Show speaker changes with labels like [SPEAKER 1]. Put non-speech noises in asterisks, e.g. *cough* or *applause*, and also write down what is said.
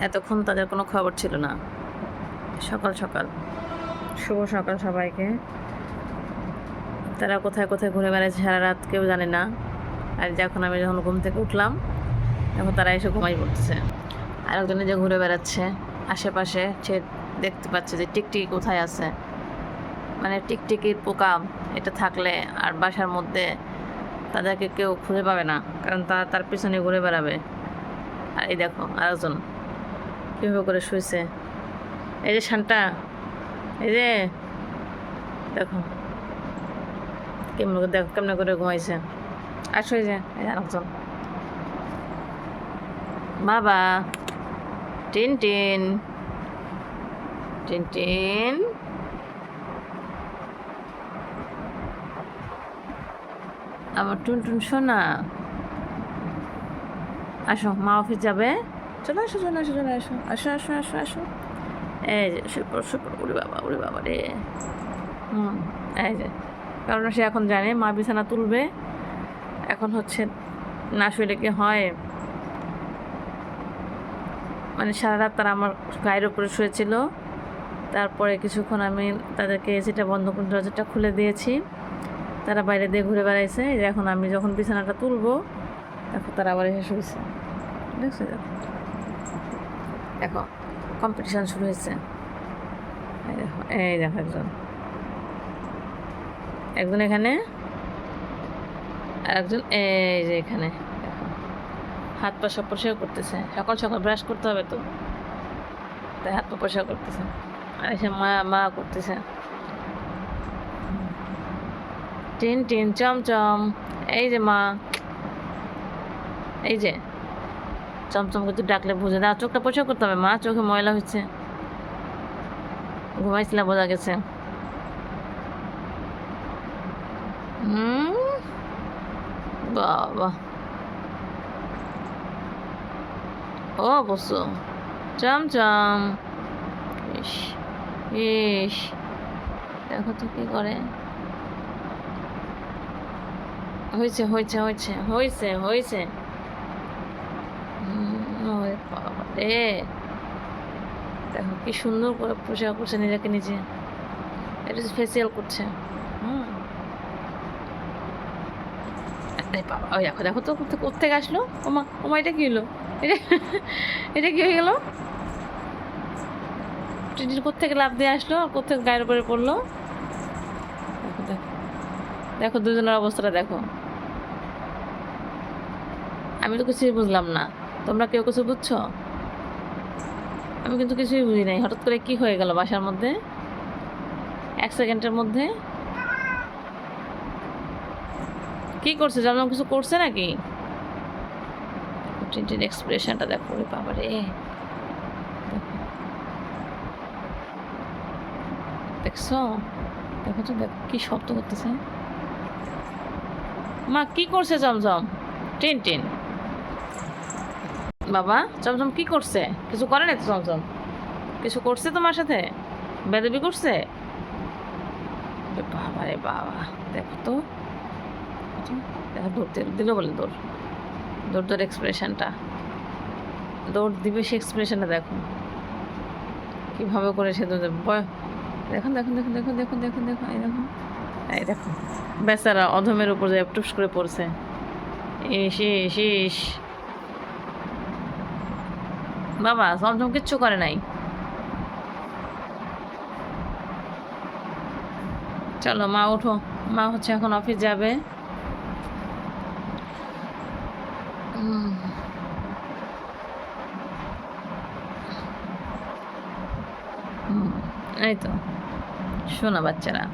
[SPEAKER 1] এতক্ষণ তাদের কোনো খবর ছিল না। সকাল সকাল। শুভ সকাল সবাইকে। তারা কোথায় কোথায় ঘুরে বেড়াচ্ছে সারা রাত কেউ জানে না। আর যখন আমি যখন ঘুম থেকে উঠলাম তখন তারা এসে ঘুমাই পড়তেছে। আরেকজনে যে ঘুরে বেড়াচ্ছে আশেপাশে সে দেখতে পাচ্ছে যে টিকটিকি কোথায় আছে। মানে টিকটিকির পোকা এটা থাকলে আর বাসার মধ্যে তাদেরকে কেউ খুঁজে পাবে না কারণ তারা তার পিছনে ঘুরে বেড়াবে। আর এই দেখো আরেকজন। কীভাবে করে শুয়েছে এই যে শানটা এই যে, দেখো, কেমন দেখো কেমন করে ঘুমাইছে। আসো এই যে আরেকজন। বাবা, টিন টিন টিন টিন। আমার টুন টুন শোনা। আসো, মা অফিস যাবে? চলে আসো চলে আসো চলে আসো। আসো আসো আসো আসো। এই যে, সুপর সুপর উড়ি বাবা উড়ি বাবা রে। হুম, এই যে, কারণ সে এখন জানে, মা বিছানা তুলবে। এখন হচ্ছে না শুয়ে কি হয়? মানে সারা রাত তারা আমার গায়ের উপরে শুয়েছিল। তারপরে কিছুক্ষণ আমি তাদেরকে এসিটা বন্ধ করে দরজাটা খুলে দিয়েছি। তারা বাইরে দিয়ে ঘুরে বেড়াইছে। এখন আমি যখন বিছানাটা তুলবো দেখো তারা আবার এসে শুয়েছে দেখছ? দেখো দেখো কম্পিটিশান শুরু হয়েছে। এই দেখো একজন। একজন এখানে আর একজন এই যে এখানে হাত পা সব পরিষ্কার করতেছে। সকাল সকাল ব্রাশ করতে হবে তো। তাই হাত পা পরিষ্কার করতেছে। আর এসে মা মা করতেছে। টিন টিন চমচম এই যে মা। এই যে। চমচম করতে ডাকলে বুঝে না, চোখটা পরিষ্কার করতে হবে, মা, চোখে ময়লা হয়েছে। ঘুমাইছিলাম, বোঝা গেছে। হুম, বাবা। ও, বসো। চমচম। ইস ইস। দেখো তো কি করে। হয়েছে হয়েছে হয়েছে হয়েছে হয়েছে হুম, ওরে বাবা রে দেখো কি সুন্দর করে পোশাক করছে নিজেকে নিজে। এটা ফেসিয়াল করছে। হুম। বাবা, ওই দেখো দেখো তো কোথা- কোত্থেকে আসলো? ওমা ওমা, এটা কি হলো? এটা *laughs* এটা কি হয়ে গেল? টিটির কোত্থেকে লাভ দিয়ে আসলো আর কোথেকে গায়ের উপরে পড়ল? দেখো। দেখো দুজনের অবস্থাটা দেখো। আমি তো কিছুই বুঝলাম না। তোমরা কেউ কিছু বুঝছ? আমি কিন্তু কিছুই বুঝি নাই। হঠাৎ করে কি হয়ে গেল বাসার মধ্যে? এক সেকেন্ডের মধ্যে? কি করছে? যেমন কিছু করছে নাকি? টিনটিন এক্সপ্রেশনটা দেখো রে বাবারে। দেখো। দেখছ? দেখো তো, দেখো কি শব্দ করতেছে। মা, কি করছে, জমজম? টিন টিন বাবা, চমচম কি করছে? কিছু করে না তো চমচম? কিছু করছে তোমার সাথে? বেদবি করছে? বাবা রে বাবা, দেখো তো। দেখো দৌড় দিল- বলে দৌড়। দৌড় দৌড় এক্সপ্রেশনটা দৌড় দিবে সে এক্সপ্রেশনটা দেখো। কীভাবে করে সে দৌড়। বয় দেখুন দেখুন দেখুন দেখুন দেখুন দেখুন দেখুন এই দেখুন এই দেখো, বেচারা অধমের উপর যায় টুস করে পড়ছে। ইস ইস ইস। বাবা চমচম কিচ্ছু করে নাই। চলো, মা উঠো মা হচ্ছে এখন অফিস যাবে। এই তো। শোনা বাচ্চারা।